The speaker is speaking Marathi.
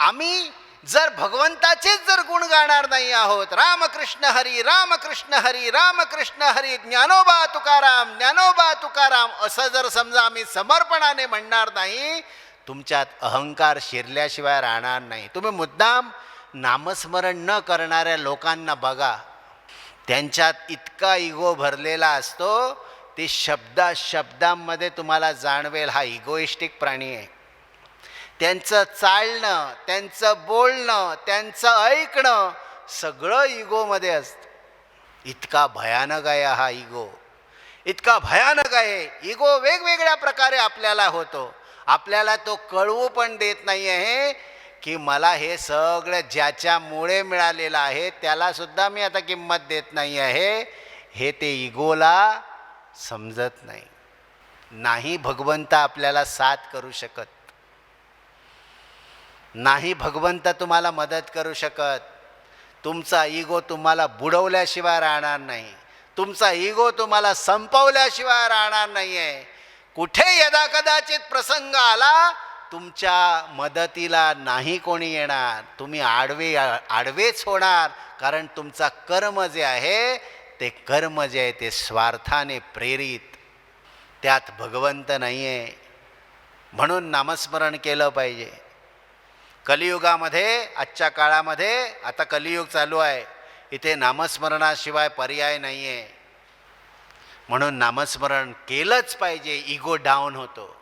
आम्ही जर भगवंताचेच जर गुण गाणार नाही आहोत रामकृष्ण हरी रामकृष्ण हरी रामकृष्ण हरी ज्ञानोबा तुकाराम ज्ञानोबा तुकाराम असं जर समजा आम्ही समर्पणाने म्हणणार नाही तुमच्यात अहंकार शिरल्याशिवाय राहणार नाही. तुम्ही मुद्दाम नामस्मरण न करणाऱ्या लोकांना बघा. त्यांच्यात इतका इगो भरलेला असतो ते शब्दा शब्दांमध्ये तुम्हाला जाणवेल हा इगोइस्टिक प्राणी आहे. त्यांचं चालणं त्यांचं बोलणं त्यांचं ऐकणं सगळं इगोमध्ये असतं. इतका भयानक आहे हा इगो इतका भयानक आहे. इगो वेगवेगळ्या प्रकारे आपल्याला होतो. आपल्याला तो कळवू पण देत नाही आहे की मला हे सगळं ज्याच्यामुळे मिळालेलं आहे त्यालासुद्धा मी आता किंमत देत नाही आहे हे ते इगोला समजत नाही. नाही भगवंत आपल्याला साथ करू शकत. नाही भगवंत तुम्हाला मदत करू शकत. तुमचा इगो तुम्हाला बुडवल्याशिवाय राहणार नाही. तुमचा इगो तुम्हाला संपवल्याशिवाय राहणार नाही आहे कुठे यदा कदाचित प्रसंग आला तुमच्या मदतीला नाही कोणी येणार. तुम्ही आडवे आडवेच होणार कारण तुमचा कर्म जे आहे ते कर्म जे आहे ते स्वार्थाने प्रेरित. त्यात भगवंत नाही आहे म्हणून नामस्मरण केलं पाहिजे. कलियुगामध्ये आजच्या काळामध्ये आता कलियुग चालू आहे. इथे नामस्मरणाशिवाय पर्याय नाही आहे म्हणून नामस्मरण केलंच पाहिजे इगो डाऊन होतो.